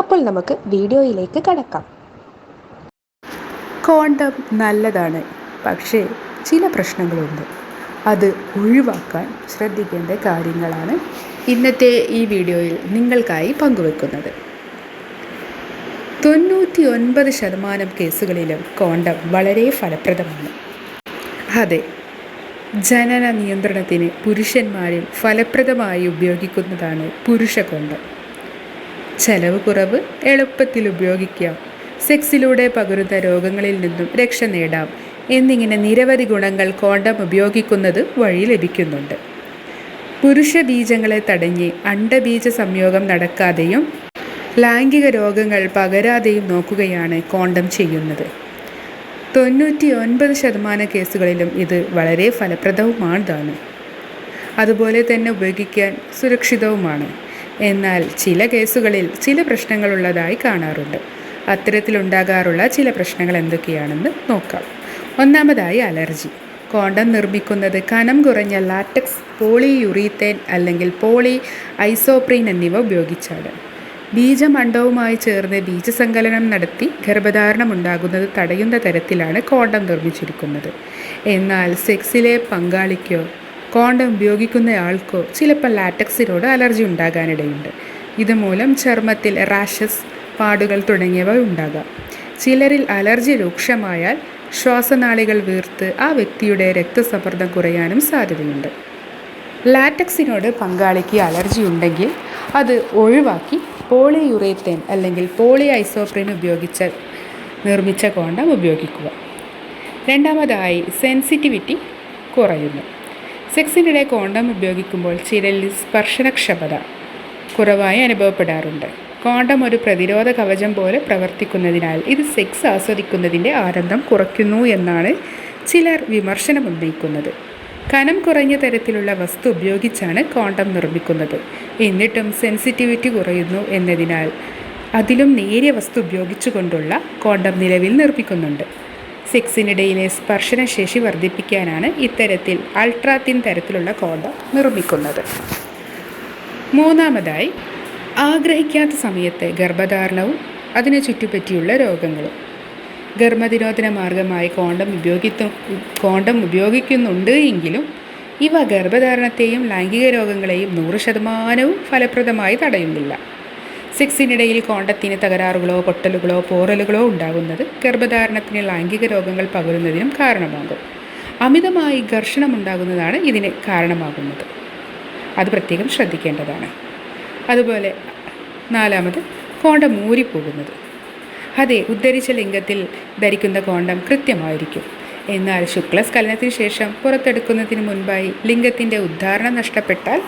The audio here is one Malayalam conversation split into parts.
അപ്പോൾ നമുക്ക് വീഡിയോയിലേക്ക് കടക്കാം. കോണ്ടം നല്ലതാണ് പക്ഷേ ചില പ്രശ്നങ്ങളുണ്ട്. അത് ഒഴിവാക്കാൻ ശ്രദ്ധിക്കേണ്ട കാര്യങ്ങളാണ് ഇന്നത്തെ ഈ വീഡിയോയിൽ നിങ്ങൾക്കായി പങ്കുവെക്കുന്നത്. തൊണ്ണൂറ്റി ഒൻപത് ശതമാനം കേസുകളിലും കോണ്ടം വളരെ ഫലപ്രദമാണ്. അതെ ജനന നിയന്ത്രണത്തിന് പുരുഷന്മാരിൽ ഫലപ്രദമായി ഉപയോഗിക്കുന്നതാണ് പുരുഷ കോണ്ടം. ചെലവ് കുറവ് എളുപ്പത്തിൽ ഉപയോഗിക്കാം സെക്സിലൂടെ പകരുന്ന രോഗങ്ങളിൽ നിന്നും രക്ഷ നേടാം. എന്നിങ്ങനെ നിരവധി ഗുണങ്ങൾ കോണ്ടം ഉപയോഗിക്കുന്നത് വഴി ലഭിക്കുന്നുണ്ട്. പുരുഷ ബീജങ്ങളെ തടഞ്ഞ് അണ്ടബീജ സംയോഗം നടക്കാതെയും ലൈംഗിക രോഗങ്ങൾ പകരാതെയും നോക്കുകയാണ് കോണ്ടം ചെയ്യുന്നത്. തൊണ്ണൂറ്റി ഒൻപത് ശതമാനം കേസുകളിലും ഇത് വളരെ ഫലപ്രദവുമാണ്. അതുപോലെ തന്നെ ഉപയോഗിക്കാൻ സുരക്ഷിതവുമാണ്. എന്നാൽ ചില കേസുകളിൽ ചില പ്രശ്നങ്ങളുള്ളതായി കാണാറുണ്ട്. അത്തരത്തിലുണ്ടാകാറുള്ള ചില പ്രശ്നങ്ങൾ എന്തൊക്കെയാണെന്ന് നോക്കാം. ഒന്നാമതായി അലർജി. കോണ്ടം നിർമ്മിക്കുന്നത് കനം കുറഞ്ഞ ലാറ്റക്സ് പോളി യുറീത്തേൻ അല്ലെങ്കിൽ പോളി ഐസോപ്രീൻ എന്നിവ ഉപയോഗിച്ചാണ്. ബീജമണ്ഡവുമായി ചേർന്ന് ബീജസങ്കലനം നടത്തി ഗർഭധാരണം ഉണ്ടാകുന്നത് തടയുന്ന തരത്തിലാണ് കോണ്ടം നിർമ്മിച്ചിരിക്കുന്നത്. എന്നാൽ സെക്സിലെ പങ്കാളിക്കോ കോണ്ടം ഉപയോഗിക്കുന്നയാൾക്കോ ചിലപ്പോൾ ലാറ്റക്സിനോട് അലർജി ഉണ്ടാകാനിടയുണ്ട്. ഇതുമൂലം ചർമ്മത്തിൽ റാഷസ് പാടുകൾ തുടങ്ങിയവ ഉണ്ടാകാം. ചിലരിൽ അലർജി രൂക്ഷമായാൽ ശ്വാസനാളികൾ വീർത്ത് ആ വ്യക്തിയുടെ രക്തസമ്മർദ്ദം കുറയാനും സാധ്യതയുണ്ട്. ലാറ്റക്സിനോട് പങ്കാളിക്ക് അലർജി ഉണ്ടെങ്കിൽ അത് ഒഴിവാക്കി പോളിയുറേത്തേൻ അല്ലെങ്കിൽ പോളി ഐസോപ്രീൻ ഉപയോഗിച്ച നിർമ്മിച്ച കോണ്ടം ഉപയോഗിക്കുക. രണ്ടാമതായി സെൻസിറ്റിവിറ്റി കുറയുന്നു. സെക്സിനിടെ കോണ്ടം ഉപയോഗിക്കുമ്പോൾ ചിരലിൽ സ്പർശനക്ഷമത കുറവായി അനുഭവപ്പെടാറുണ്ട്. കോണ്ടം ഒരു പ്രതിരോധ കവചം പോലെ പ്രവർത്തിക്കുന്നതിനാൽ ഇത് സെക്സ് ആസ്വദിക്കുന്നതിന്റെ ആനന്ദം കുറയ്ക്കുന്നു എന്നാണ് ചിലർ വിമർശനം ഉന്നയിക്കുന്നത്. കനം കുറഞ്ഞ തരത്തിലുള്ള വസ്തു ഉപയോഗിച്ചാണ് കോണ്ടം നിർമ്മിക്കുന്നത്. എന്നിട്ടും സെൻസിറ്റിവിറ്റി കുറയുന്നു എന്നതിനാൽ അതിലും നേരിയ വസ്തു ഉപയോഗിച്ചുകൊണ്ടുള്ള കോണ്ടം നിലവിൽ നിർമ്മിക്കുന്നുണ്ട്. സെക്സിനിടയിലെ സ്പർശനശേഷി വർദ്ധിപ്പിക്കാനാണ് ഇത്തരത്തിൽ അൾട്രാത്തിൻ തരത്തിലുള്ള കോണ്ടം നിർമ്മിക്കുന്നത്. മൂന്നാമതായി ആഗ്രഹിക്കാത്ത സമയത്തെ ഗർഭധാരണവും അതിനെ ചുറ്റുപറ്റിയുള്ള രോഗങ്ങളും. ഗർഭനിരോധന മാർഗമായി കോണ്ടം ഉപയോഗിത്തു കോണ്ടം ഉപയോഗിക്കുന്നുണ്ട് എങ്കിലും ഇവ ഗർഭധാരണത്തെയും ലൈംഗിക രോഗങ്ങളെയും നൂറ് ശതമാനവും ഫലപ്രദമായി തടയുന്നില്ല. സെക്സിനിടയിൽ കോണ്ടത്തിന് തകരാറുകളോ പൊട്ടലുകളോ പോറലുകളോ ഉണ്ടാകുന്നത് ഗർഭധാരണത്തിന് ലൈംഗിക രോഗങ്ങൾ പകരുന്നതിനും കാരണമാകും. അമിതമായി ഘർഷണം ഉണ്ടാകുന്നതാണ് ഇതിന് കാരണമാകുന്നത്. അത് പ്രത്യേകം ശ്രദ്ധിക്കേണ്ടതാണ്. അതുപോലെ നാലാമത് കോണ്ടം മൂരിപ്പോകുന്നത് അതെ ഉദ്ധരിച്ച ലിംഗത്തിൽ ധരിക്കുന്ന കോണ്ടം കൃത്യമായിരിക്കും. എന്നാൽ ശുക്ലസ്ഖലനത്തിന് ശേഷം പുറത്തെടുക്കുന്നതിന് മുൻപായി ലിംഗത്തിന്റെ ഉദ്ധാരണം നഷ്ടപ്പെട്ടാൽ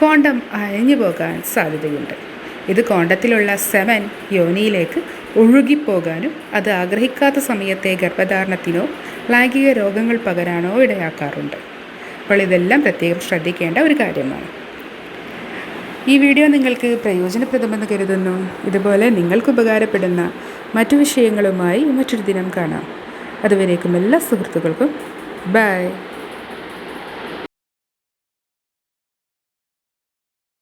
കോണ്ടം അയഞ്ഞു പോകാൻ സാധ്യതയുണ്ട്. ഇത് കോണ്ടത്തിലുള്ള സെവൻ യോനിയിലേക്ക് ഒഴുകിപ്പോകാനും അത് ആഗ്രഹിക്കാത്ത സമയത്തെ ഗർഭധാരണത്തിനോ ലൈംഗിക രോഗങ്ങൾ പകരാനോ ഇടയാക്കാറുണ്ട്. അപ്പോൾ ഇതെല്ലാം പ്രത്യേകം ശ്രദ്ധിക്കേണ്ട ഒരു കാര്യമാണ്. ഈ വീഡിയോ നിങ്ങൾക്ക് പ്രയോജനപ്രദമെന്ന് കരുതുന്നു. ഇതുപോലെ നിങ്ങൾക്ക് ഉപകാരപ്പെടുന്ന മറ്റു വിഷയങ്ങളുമായി മറ്റൊരു ദിനം കാണാം. അതുവരേക്കും എല്ലാ സുഹൃത്തുക്കൾക്കും ബൈ.